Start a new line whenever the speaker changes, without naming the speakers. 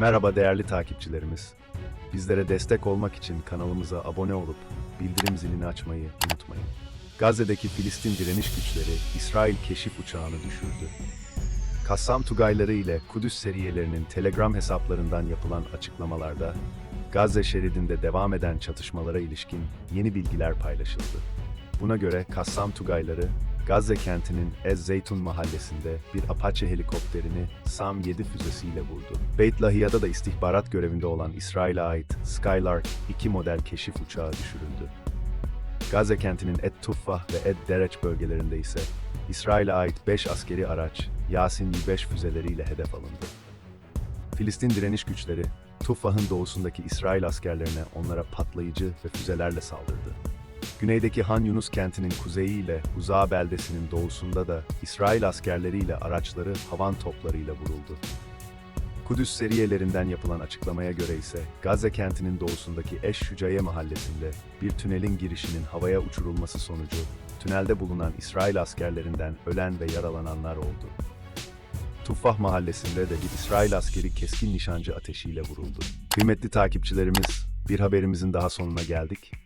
Merhaba değerli takipçilerimiz. Bizlere destek olmak için kanalımıza abone olup bildirim zilini açmayı unutmayın. Gazze'deki Filistin direniş güçleri İsrail keşif uçağını düşürdü. Kassam Tugayları ile Kudüs seriyelerinin Telegram hesaplarından yapılan açıklamalarda Gazze şeridinde devam eden çatışmalara ilişkin yeni bilgiler paylaşıldı. Buna göre Kassam Tugayları Gazze kentinin Ez Zeytun mahallesinde bir Apache helikopterini SAM-7 füzesiyle vurdu. Beit Lahiya'da da istihbarat görevinde olan İsrail'e ait Skylark 2 model keşif uçağı düşürüldü. Gazze kentinin Et Tuffah ve Et Dereç bölgelerinde ise İsrail'e ait 5 askeri araç Yasin 5 füzeleriyle hedef alındı. Filistin direniş güçleri, Tuffah'ın doğusundaki İsrail askerlerine onlara patlayıcı ve füzelerle saldırdı. Güneydeki Han Yunus kentinin kuzeyi ile Uzağa beldesinin doğusunda da İsrail askerleriyle araçları havan toplarıyla vuruldu. Kudüs seriyelerinden yapılan açıklamaya göre ise Gazze kentinin doğusundaki Eş Şücaye mahallesinde bir tünelin girişinin havaya uçurulması sonucu tünelde bulunan İsrail askerlerinden ölen ve yaralananlar oldu. Tuffah mahallesinde de bir İsrail askeri keskin nişancı ateşiyle vuruldu. Kıymetli takipçilerimiz, bir haberimizin daha sonuna geldik.